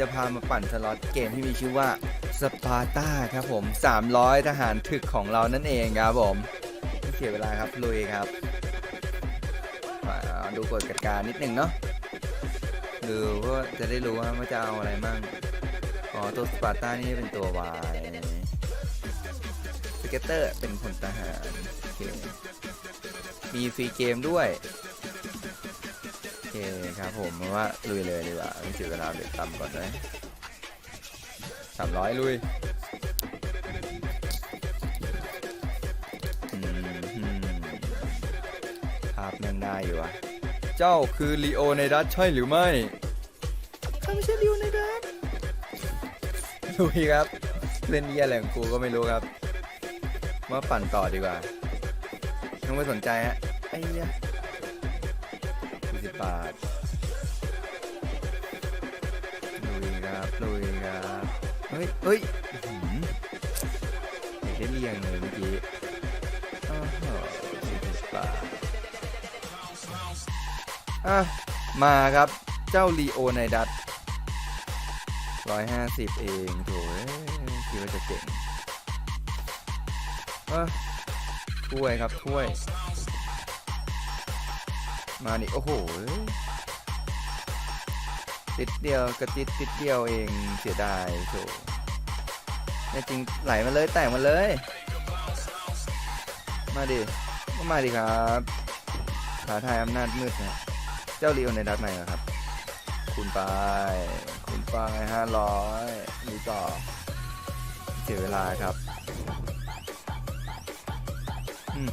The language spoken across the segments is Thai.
จะพามาปั่นสล็อตเกมที่มีชื่อว่าสปาร์ตาครับผม 300 ทหารถึกของเรานั่นเองครับผมไม่เสียเวลาครับลุยครับมาดูกฎกติกานิดหนึ่งเนาะดูว่าจะได้รู้ว่าว่าจะเอาอะไรมั่งอ๋อตัวสปาร์ตานี่เป็นตัววายสเก็ตเตอร์เป็นพลทหาร มีฟรีเกมด้วย เคครับผมเพราะว่าลุยเลยดีกว่าไม่เสียเวลาเด็กต่ำก่อนเลยสามร้อยลุยอืมภาพนั่งได้อยู่อะเจ้าคือลีโอในดัตใช่หรือไม่ข้าไม่ใช่ลีโอในดัตลุยครับ เล่นเยี่ยอะไรของกูก็ไม่รู้ครับ มาปั่นต่อดีกว่าต้องไม่สนใจฮะไอ้เหี้ย สี่สิบบาทลุยครับลุยครับเฮ้ยเฮ้ยอื้อหืออยากได้เรียงเลยเมื่อกี้อ้าวสี่สิบบาทอะมาครับเจ้าลีโอไนดัตร้อยห้าสิบเองโถ่คิดว่าจะเก่งอะถ้วยครับถ้วย มาดิโอ้โห ติดเดียวกระติดติดเดียวเองเสียดายโถแน่จริงไหลมาเลยแต่งมาเลย มาดิก็มาดิครับท้าทายอำนาจมืดนะเจ้าลีโอในดัตไหนครับ คุณไป คุณไปห้าร้อยนี่ต่อเสียเวลาครับ อือ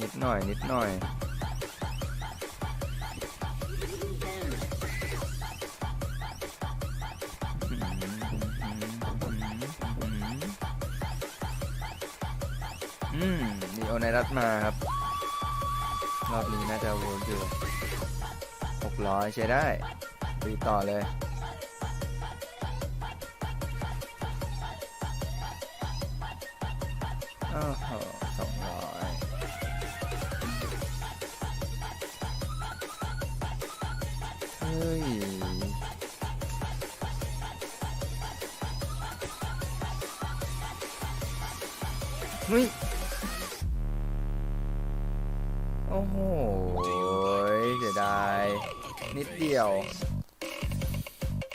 นิดหน่อย นิดหน่อยอืมดีโอไนรัตมาครับ รอบนี้น่าจะวิร์กอยู่หกร้อยใช้ได้ดีต่อเลยอ้าวสองร้อย ยเฮ้ยโอ้โหเสียดาย นิดเดียว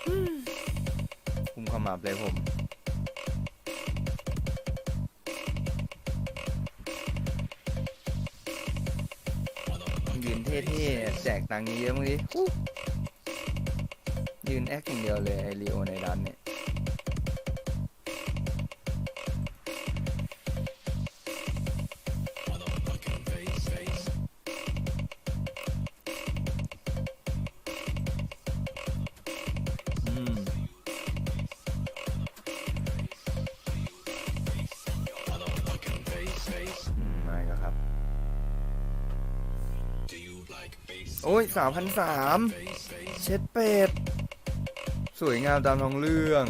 อืมคุมขมับเลยผมยืนเท่ๆแจกตังค์เยอะมั้งดิ ยืนแอคอย่างเดียวเลยไอรีโอในร้านเนี่ยอืมอืมมาอีกแล้วครับ โอ้ยสามพันสามเช็ดเป็ด สวยงามตามท้องเรื่อง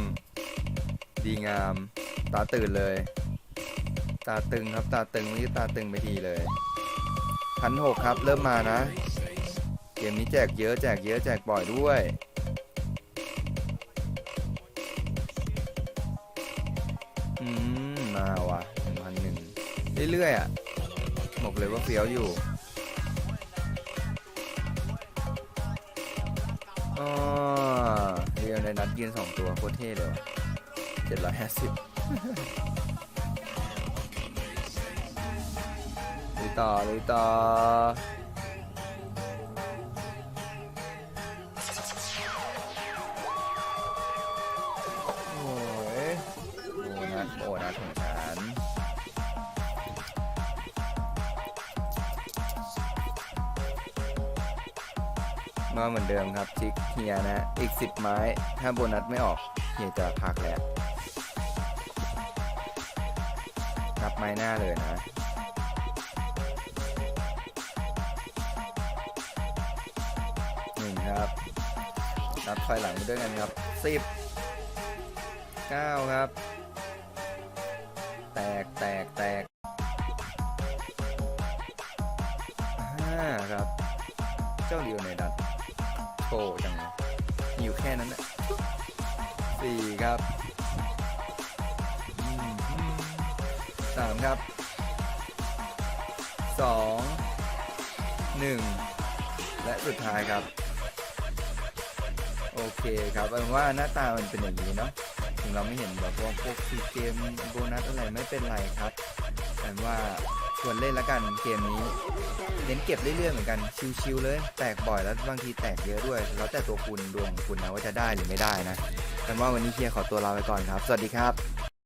ดีงาม ตาตื่นเลย ตาตึงครับตาตึงไม่ใช่ตาตึงไปทีเลยพันหกครับ เริ่มมานะ เกมนี้แจกเยอะแจกเยอะแจกบ่อยด้วยอืมมาว่ะหนึ่งพันหนึ่งเรื่อยๆอะบอกเลยว่าเฟี้ยวอยู่อ๋อ ยวในนัดยืนสองตัวโคตรเท่เลยเจ็ดร้อยห้าสิบลุยต่อลุยต่อ มาเหมือนเดิมครับจิกเฮียนะอีก 10 ไม้ ถ้าโบนัสไม่ออกเฮียจะพักแล้วนับไม้หน้าเลยนะหนึ่งครับนับถอยหลังไปด้วยกันครับสิบเก้าครับ แตกแตกแตกห้าครับ เจ้าเลียวในดัต โปจังมีอยู่แค่นั้นนะสี่ครับสามครับสองหนึ่งและสุดท้ายครับ โอเคครับเอาเป็นว่าหน้าตามันเป็นอย่างนี้เนาะถึงเราไม่เห็นแบบว่าพวกซีเกมโบนัสอะไรไม่เป็นไรครับแต่ว่า ส่วนเล่นละกันเกมนี้ เน้นเก็บเรื่อยๆเหมือนกัน ชิวๆเลย แตกบ่อยแล้วบางทีแตกเยอะด้วย แล้วแต่ตัวคุณดวงของคุณนะว่าจะได้หรือไม่ได้นะแต่ว่าวันนี้เฮียขอตัวลาไปก่อนครับ สวัสดีครับ